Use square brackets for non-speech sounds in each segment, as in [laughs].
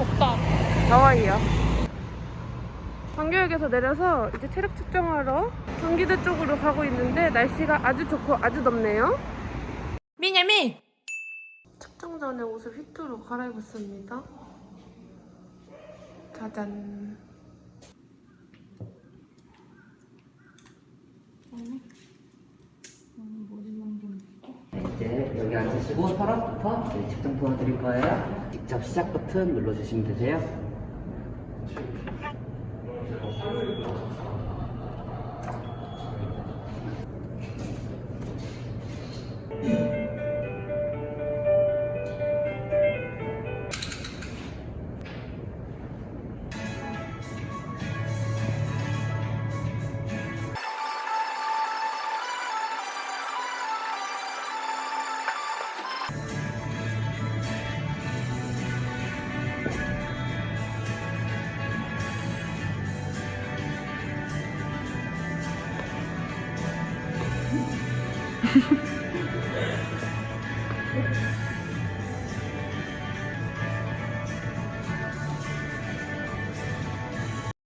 덥다. 하와이야. 광교역에서 내려서 이제 체력 측정하러 경기도 쪽으로 가고 있는데 날씨가 아주 좋고 아주 덥네요. 미냐미! 측정 전에 옷을 휘뚜루 갈아입었습니다. 짜잔. 네, 이제 여기 앉으시고 네, 측정 도와드릴 거예요. 직접 시작 버튼 눌러주시면 되세요.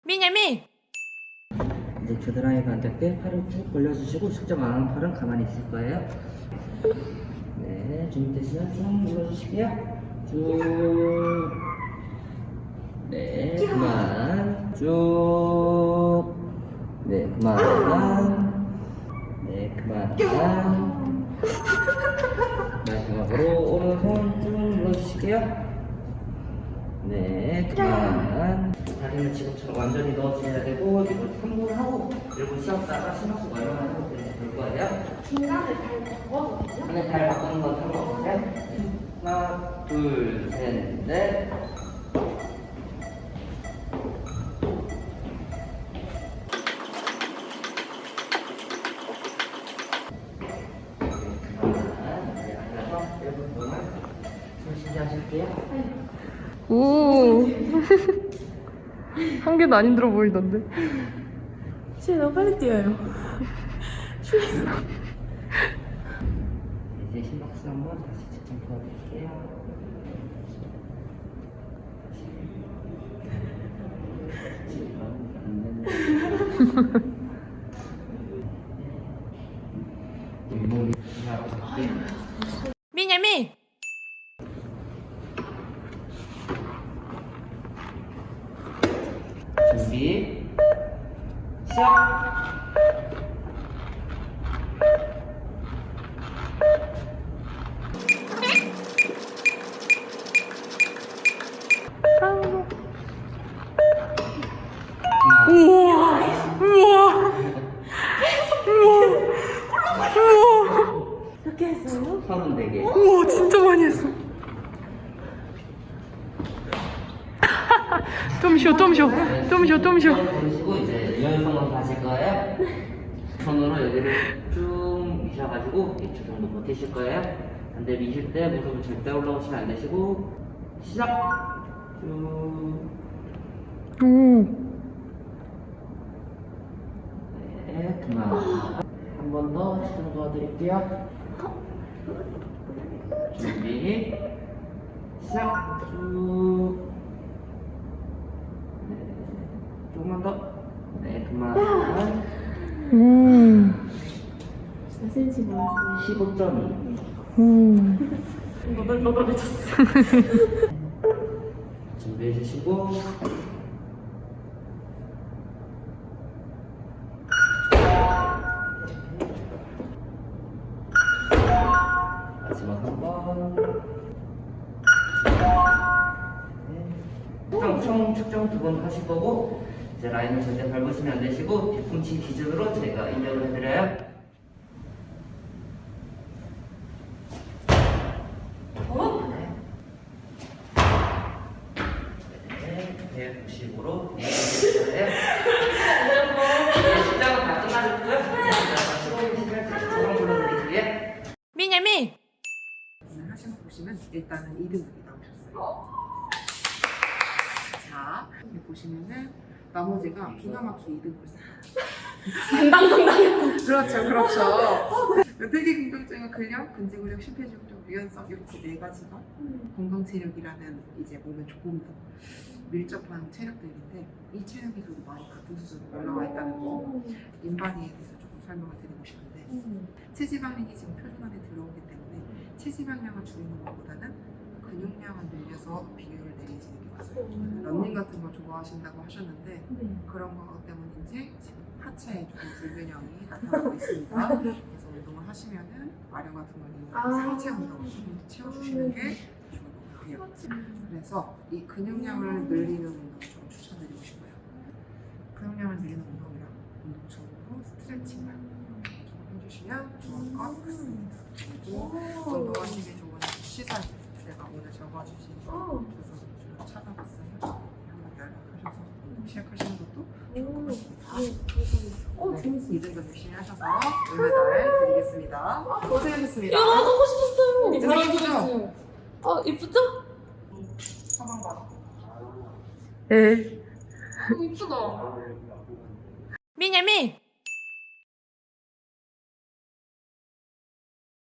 미냐미! 이제 겨드랑이가 앉을 때 팔을 쭉 벌려주시고 측정 안 하는 팔은 가만히 있을 거예요. 네, 준비되시면 쭉 눌러주시고요. 쭉. 네, 그만. 쭉. 네, 그만. 네, 그만. 마지막으로 오른손 쭉 눌러주시고요. 네, 그만. 다리는 지금처럼 완전히 넣어주셔야 되고, 이거 3분 하고, 그리고 쉬었다가 심박수 완전하고 될 거예요. 중간에 발 바꿔도 되죠? 안에 발 바꾸는 건 상관없어요? 하나, 둘, 셋, 넷. 그만. 이제 앉아서 1분 동안 숨 쉬게 하실게요. 오. [laughs] 한 개도 안 힘들어 보이던데. 진짜 너무 빨리 뛰어요. 이제 심박수 한번 다시 측정 도와드릴게요. 미냐미! 준비 시작. 우와! 우와! 이렇게 했어요? 서른 네 개. 우와, 진짜 많이 했어. 좀 쉬어, 좀 쉬어. 보시고 이제 유연성으로 가실 거예요. 손으로 여기를 쭉 미셔가지고 2초 정도 버티실 거예요. 근데 미실 때 무릎을 절대 올라오시면 안 되시고 시작. 쭉. 오. 네, 그만. 한 번 더 시동 도와드릴게요. 준비. 시작. 쭉. 네, 조금만 더. 네, 그만. 오. 몇 cm 모았어요? 15.2. 오. 너덜너덜해졌어. [laughs] 준비해 주시고. 마지막 한 번. 네. 총, 총 측정 두 번 하실 거고 이제 라인을 절대 밟으시면 안 되시고 뒤꿈치 기준으로 제가 입력을 해드려요. 네, 190으로 입력해드려요. 네, 측정은 다 끝나셨고요. 자, 15분 시간 저랑 불러드릴게요. 미냐미! 하신 거 보시면 일단은 2등급이 나오셨어요. 자, 여기 보시면은 나머지가 기가 막히게 2등급을 싹. 당당당당. [laughs] 그렇죠, 그렇죠. 되게 긍정적인 근력, 근지구력, 심폐지구력, 유연성 이렇게 네 가지가 건강 체력이라는 이제 몸에 조금 더 밀접한 체력들인데 이 체력이 그래도 많이 같은 수준으로 올라와 있다는 거 인바디에 대해서 조금 설명을 드리고 싶은데 체지방량이 지금 표준 안에 들어오기 때문에 체지방량을 줄이는 것보다 늘려서 비율을 내리시는 게 맞아요. 런닝 같은 걸 좋아하신다고 하셨는데 그런 것 때문인지 지금 하체에 조금 불균형이 나타나고 있습니다. 그래서 운동을 하시면은 마력 같은 걸 이용해서 상체 운동을 조금 더 채워주시는 게 좋은 것 같아요. 그래서 이 근육량을 늘리는 운동을 좀 추천드리고 싶어요. 근육량을 늘리는 운동이랑 운동적으로 스트레칭을 좀 해주시면 좋을 것 같습니다. 그리고 운동하시기 좋은 제가 오늘 적어주신 거 교수님을 찾아봤어요. 한번 연락하셔서 시작하시는 것도 좋을 것 같습니다. 어, 네, 재밌어. 이등급 열심히 하셔서 은메달 드리겠습니다. 고생하셨습니다. 야, 하고 싶었어요. 이제 하시죠? 어, 이쁘죠? 서방 봐. 네. 이쁘다. 미냐미